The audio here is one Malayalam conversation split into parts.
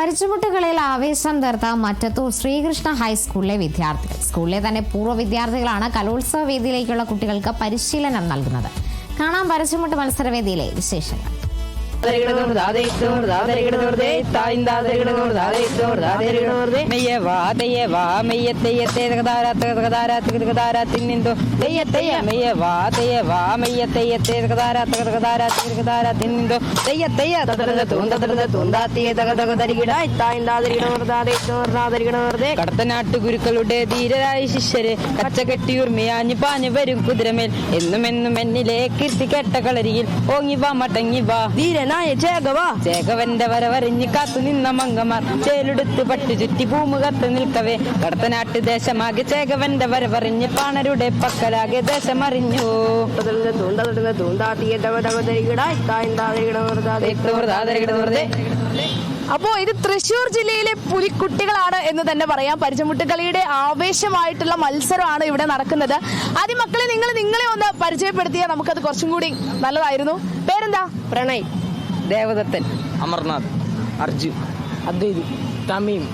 പരിചമുട്ടുകളിൽ ആവേശം തീർത്ത മറ്റത്തൂർ ശ്രീകൃഷ്ണ ഹൈസ്കൂളിലെ വിദ്യാർത്ഥികൾ. സ്കൂളിലെ തന്നെ പൂർവ വിദ്യാർത്ഥികളാണ് കലോത്സവ വേദിയിലേക്കുള്ള കുട്ടികൾക്ക് പരിശീലനം നൽകുന്നത്. കാണാം പരച്ചുമുട്ട് മത്സരവേദിയിലെ വിശേഷങ്ങൾ. കടത്തനാട്ടു ഗുരുക്കളുടെ ധീരരായ ശിഷ്യരെ കച്ചകെട്ടിയുർമയാഞ്ഞു പാഞ്ഞു വരും കുതിരമേൽ. എന്നും എന്നും എന്നിലെ കീർത്തി കെട്ട കളരിയിൽ. ഓങ്ങി വാ മടങ്ങി വാ. ധീരനായ ചേകവ ചേകവന്റെ വരവറിഞ്ഞ് കാത്തു നിന്ന മംഗമാർ. ചേലെടുത്ത് പട്ടു ചുറ്റി ഭൂമി കത്ത് നിൽക്കവേ. കടത്തനാട്ട് ദേശമാകെ ചേകവന്റെ വരവറിഞ്ഞ് പാണരുടെ പക്കലാകെ ദേശമറിഞ്ഞു. അപ്പോ ഇത് തൃശൂർ ജില്ലയിലെ പുലിക്കുട്ടികളാണ് എന്ന് തന്നെ പറയാം. പരിചമുട്ടുകളിയുടെ ആവേശമായിട്ടുള്ള മത്സരമാണ് ഇവിടെ നടക്കുന്നത്. ആദ്യം മക്കളെ നിങ്ങൾ നിങ്ങളെ ഒന്ന് പരിചയപ്പെടുത്തിയാൽ നമുക്കത് കുറച്ചും കൂടി നല്ലതായിരുന്നു. പേരെന്താ? പ്രണയ്. ദേവദത്തൻ അമർനാഥ് അർജുൻ അദ്വൈത് തമീം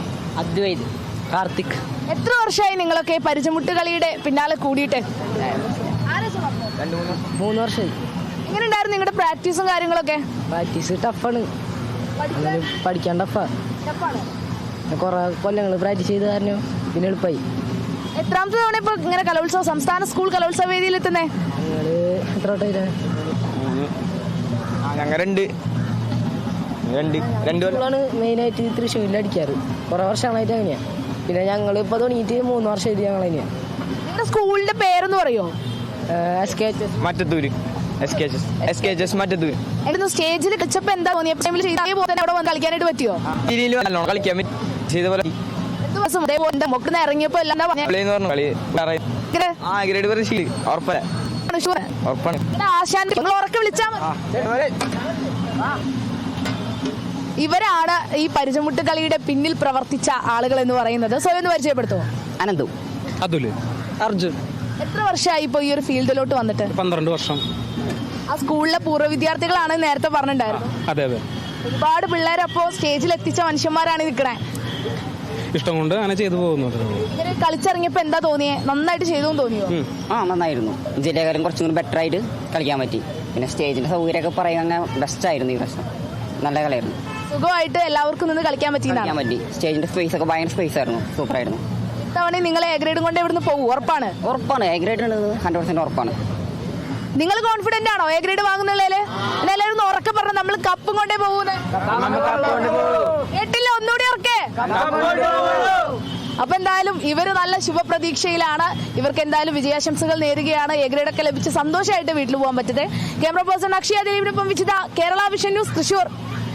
അദ്വൈത് കാർത്തിക്. എത്ര വർഷമായി നിങ്ങളൊക്കെ പരിചയമുട്ടുകളിയുടെ പിന്നാലെ കൂടിയിട്ട്? മൂന്ന്. വർഷമായി. എങ്ങനെ ഉണ്ടായിരുന്നു നിങ്ങളുടെ പ്രാക്ടീസും കാര്യങ്ങളൊക്കെ? പ്രാക്ടീസ് ടഫാണ്. പഠിക്കാൻ? ടഫാ. കുറെ കൊല്ലങ്ങൾ പ്രാക്ടീസ് ചെയ്ത് കാരണം പിന്നെ എളുപ്പമായി എത്രാമത്തെ തവണ ഇപ്പൊ ഇങ്ങനെ കലോത്സവ സംസ്ഥാന സ്കൂൾ കലോത്സവ വേദിയിൽ എത്തുന്നേ ഞങ്ങൾ എത്ര വട്ടം ഞങ്ങൾ രണ്ട്. രണ്ട് രണ്ട് കൊല്ലമാണ് മെയിനായിട്ട് തൃശ്ശൂരിൽ അടിക്കാറ്. കുറെ വർഷമായിട്ട് അങ്ങനെയാ. പിന്നെ ഞങ്ങൾ ഇപ്പൊ തുടങ്ങിയിട്ട് മൂന്ന് വർഷമായിട്ട് ഞങ്ങൾ തന്നെയാണ് നിങ്ങളുടെ സ്കൂളിന്റെ പേരെന്ന് പറയോ? S K H Mattathur. S K H S S K H S Mattathur. എന്നിട്ട് സ്റ്റേജിൽ എന്താ പോലെ തന്നെ അവിടെ വന്ന് കളിക്കാനായിട്ട് പറ്റിയോ? നല്ലോണം കളിക്കാൻ ചെയ്ത പോലെ. ദിവസം അതേപോലെ എന്റെ മൊക്കിന്ന് ഇറങ്ങിയപ്പോ എല്ലാം നിങ്ങൾ ഉറക്കെ വിളിച്ചാ മതി. ഇവരാണ് ഈ പരിചമുട്ട് കളിയുടെ പിന്നിൽ പ്രവർത്തിച്ച ആളുകൾ എന്ന് പറയുന്നത്. സ്വയം ഒന്ന് പരിചയപ്പെടുത്തുമോ അനന്തു. അതുൽ. അർജുൻ. എത്ര വർഷമായി ഇപ്പൊ ഈ ഒരു ഫീൽഡിലോട്ട് വന്നിട്ട്? പന്ത്രണ്ട് വർഷം. ആ സ്കൂളിലെ പൂർവ വിദ്യാർത്ഥികളാണ് നേരത്തെ പറഞ്ഞിട്ടുണ്ടായിരുന്നു അതെ അതെ. ഒരുപാട് പിള്ളേർ അപ്പോ സ്റ്റേജിൽ എത്തിച്ച മനുഷ്യന്മാരാണ് നിൽക്കണേ. ഇഷ്ടം കൊണ്ട് അങ്ങനെ ചെയ്തു പോകുന്നത് കളിച്ചിറങ്ങിയപ്പോ എന്താ തോന്നിയേ? നന്നായിട്ട് ചെയ്തു എന്ന് തോന്നിയോ? ആ നന്നായിരുന്നു. ജില്ലക്കാരും കുറച്ചും കൂടി ബെറ്റർ ആയിട്ട് കളിക്കാൻ പറ്റി. പിന്നെ സ്റ്റേജിന്റെ സൗകര്യമൊക്കെ പറയുക ബെസ്റ്റ് ആയിരുന്നു ഈ പ്രശ്നം നല്ല കളിയായിരുന്നു. സുഖമായിട്ട് എല്ലാവർക്കും നിന്ന് കളിക്കാൻ കളിക്കാൻ പറ്റി. സ്റ്റേജിന്റെ സ്പേസ് ഒക്കെ ഭയങ്കര സ്പേസ് ആയിരുന്നു. സൂപ്പർ ആയിരുന്നു. ഇത്തവണ നിങ്ങൾ എ ഗ്രേഡും കൊണ്ട് ഇവിടുന്ന് പോകും? ഉറപ്പാണ്? ഉറപ്പാണ്. എ ഗ്രേഡ് ഹൺഡ്രഡ് പെർസെന്റ് ഉറപ്പാണ്. നിങ്ങൾ കോൺഫിഡന്റ് ആണോ? എ ഗ്രേഡ് വാങ്ങുന്നുള്ളതിൽ എല്ലാവരും ഉറക്കെ പറഞ്ഞു നമ്മൾ കപ്പും കൊണ്ടേ പോകുന്നത് എട്ടില്ല ഒന്നുകൂടി ഉറക്കെ. അപ്പൊ എന്തായാലും ഇവർ നല്ല ശുഭപ്രതീക്ഷയിലാണ്. ഇവർക്ക് എന്തായാലും വിജയാശംസകൾ നേരുകയാണ്. എ ഗ്രേഡ് ഒക്കെ ലഭിച്ച് സന്തോഷമായിട്ട് വീട്ടിൽ പോകാൻ പറ്റത്തെ ക്യാമറ പേഴ്സൺ അക്ഷയ ദിലീപിനൊപ്പം വിജിത കേരള വിഷൻ ന്യൂസ് തൃശൂർ.